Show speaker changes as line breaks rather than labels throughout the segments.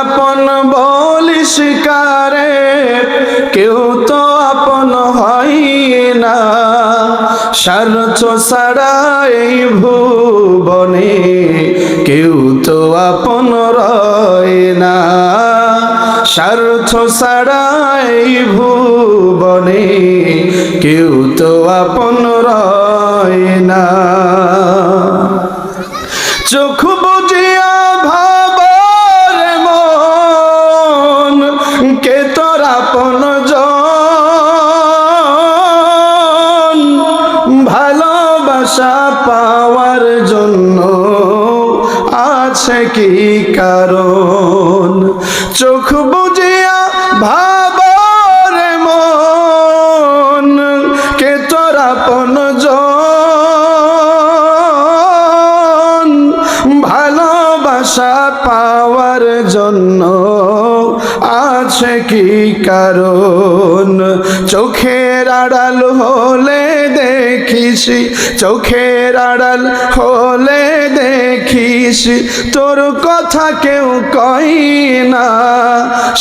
আপন বলিস কারে, কেউ তো আপন হয় না। স্বার্থ ছাড়া এই ভুবনে কেউ তো আপন রয় না। স্বার্থ ছাড়া এই ভুবনে কেউ তো আপন রয় না। চোখ পাওয়ার জন্য আছে কি কারণ? চোখ বুঝিয়া ভাবার মন, কে তোর আপন ভালোবাসা পাওয়ার জন্য আছে কি কারণ? চোখের আড়াল হলে দেখিস, চোখের আড়াল হলে দেখিস, তোর কথা কেউ কই না।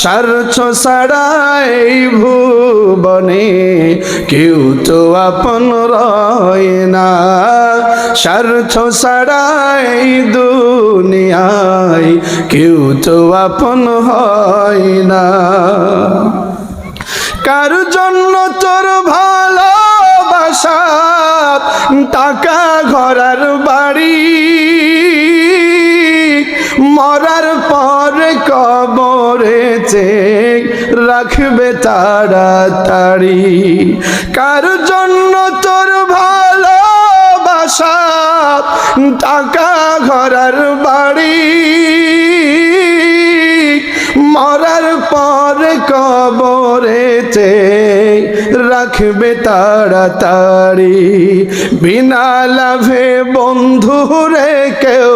স্বার্থ ছাড়াই ভুবনে, কেউ তো আপন রয় না। স্বার্থ ছাড়াই দুনিয়ায়, কেউ তো আপন হয় না। কার জন্য তোর ভালোবাসা টাকা ঘরার বাড়ি, মরার পর কবরেতে রাখবে তাড়াতাড়ি। কার জন্য তোর ভালোবাসা? টাকা ঘরার বাড়ি, মরার পর কবরেতে রাখবে তাড়াতাড়ি। বিনা লাভে বন্ধু রে কেউ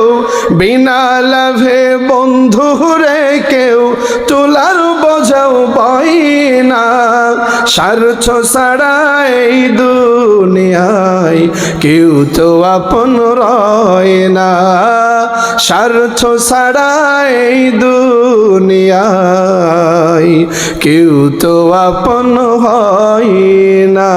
বিনা লাভে বন্ধু রে কেউ স্বার্থ ছাড়াই দুনিয়ায়, কেউ তো আপন রয় না। স্বার্থ ছাড়াই দুনিয়ায়, কেউ তো আপন হয় না।